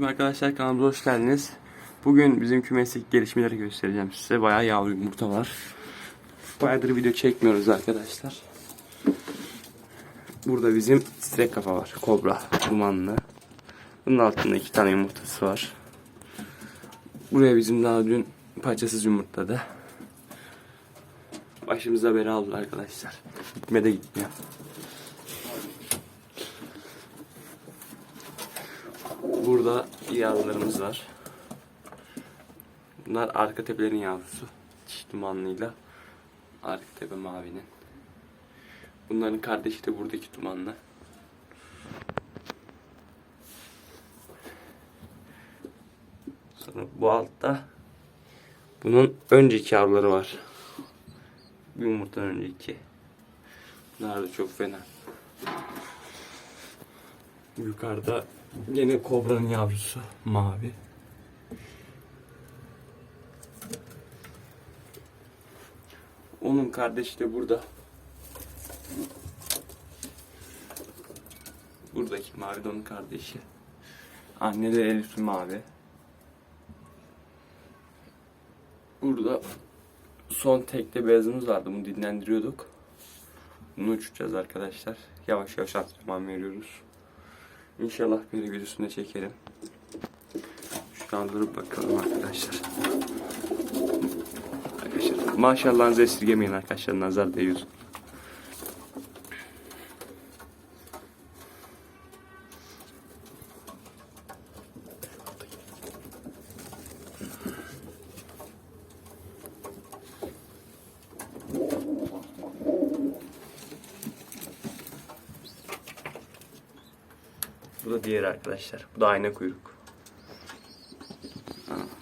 Selamünaleyküm arkadaşlar kanalımıza hoş geldiniz. Bugün bizim kümesteki gelişmeleri göstereceğim size. Bayağı yavru yumurta var. Bayağıdır video çekmiyoruz arkadaşlar. Burada bizim sinek kafa var. Kobra, dumanlı. Bunun altında iki tane yumurtası var. Buraya bizim daha dün parçasız yumurtladı. Başımıza bela aldı arkadaşlar. Gitme de gitmiyor. Burada yavrularımız var. Bunlar arka tepelerin yavrusu. Çiş dumanlıyla arka tepe mavinin. Bunların kardeşi de buradaki dumanlı. Sonra bu altta bunun önceki yavruları var. Bir yumurtadan önceki. Bunlar da çok fena. Yukarıda yine kobranın yavrusu mavi. Onun kardeşi de burada. Buradaki mavi onun kardeşi. Anne de Elif mavi. Burada son tekte beyazımız vardı. Bunu dinlendiriyorduk. Bunu uçacağız arkadaşlar. Yavaş yavaş antrenman veriyoruz. İnşallah bir videosunda çekerim. Şu an durup bakalım arkadaşlar. Arkadaşlar maşallahınızı esirgemeyin arkadaşlar. Nazar değiyor. Bu da diğer arkadaşlar. Bu da ayna kuyruk.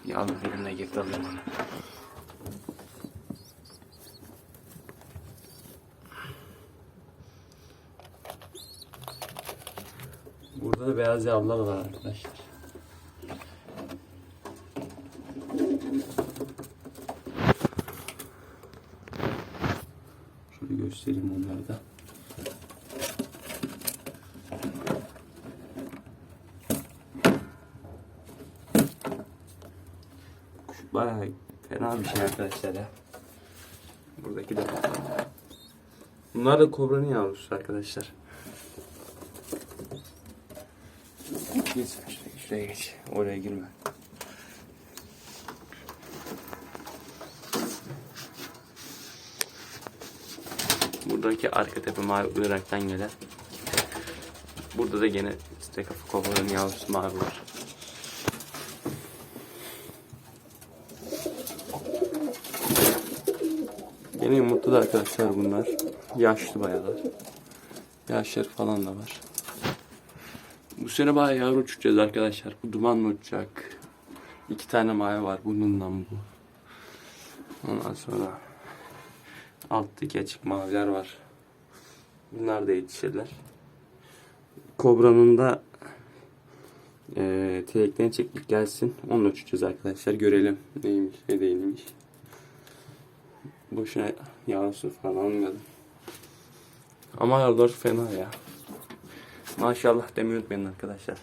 Yavrum elimle girdi alayım onu. Burada da beyaz yavrular var arkadaşlar. Şöyle göstereyim onları da. Şu bayağı fena bir şey arkadaşlar ya. Buradaki de. Bunlar da kobranın yavrusu arkadaşlar. Geç şuraya, şuraya geç. Oraya girme. Buradaki arka tepe mavi Irak'tan gelen. Burada da gene işte kafa kobranın yavrusu mavi var. Yine yumurtlu da arkadaşlar bunlar. Yaşlı bayağı. Yaşları falan da var. Bu sene bayağı yavru uçacağız arkadaşlar. Bu dumanla uçacak. İki tane mavi var. Bununla bu. Ondan sonra alttaki açık maviler var. Bunlar da yetişirler. Kobra'nın da e, teleklerini çektik gelsin. Onunla uçacağız arkadaşlar. Görelim neymiş ne değilmiş. Boşuna yavrusu falan almadım. Ama yavrular fena ya. Maşallah demeyi unutmayın arkadaşlar.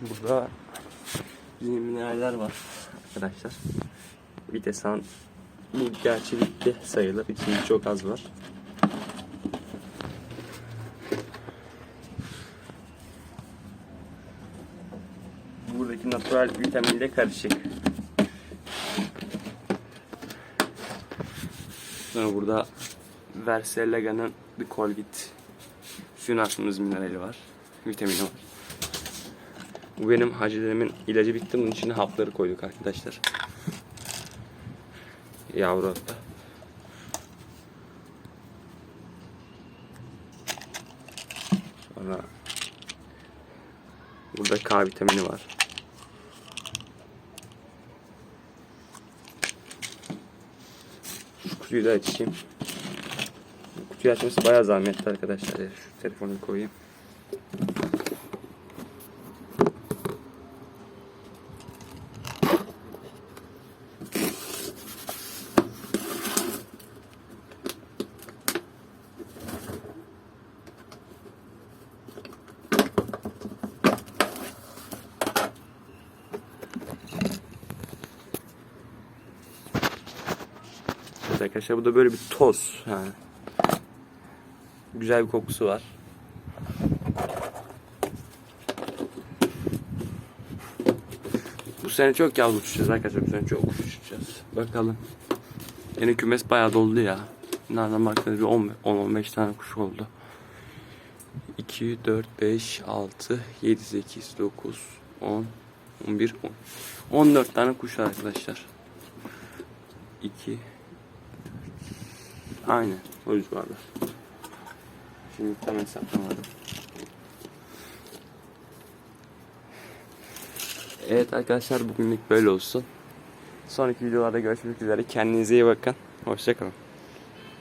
Burada bizim mineraller var arkadaşlar. Vitesan bu gerçi bitti sayılır. İçinde çok az var. Buradaki natural vitaminle karışık. Sonra burada Versellega'nın The Colvit suyun minerali var. Vitamini var. Bu benim hacılarımın ilacı bitti. Bunun içine hapları koyduk arkadaşlar. Yavru hatta. Sonra burada K vitamini var. Kutuyu da açayım. Kutuyu açması bayağı zahmetli arkadaşlar. Şu telefonu koyayım. Arkadaşlar. Bu da böyle bir toz. Yani. Güzel bir kokusu var. Bu sene çok yavru uçacağız arkadaşlar. Bu sene çok uçacağız. Bakalım. Yine kümes bayağı doldu ya. Nereden baksanız bir 10-15 tane kuş oldu. 2, 4, 5, 6, 7, 8, 9, 10, 11, 10. 14 tane kuş arkadaşlar. 2, Aynen. O civarda. Şimdi tam hesaplamadım. Evet arkadaşlar bugünlük böyle olsun. Sonraki videolarda görüşmek üzere. Kendinize iyi bakın. Hoşçakalın.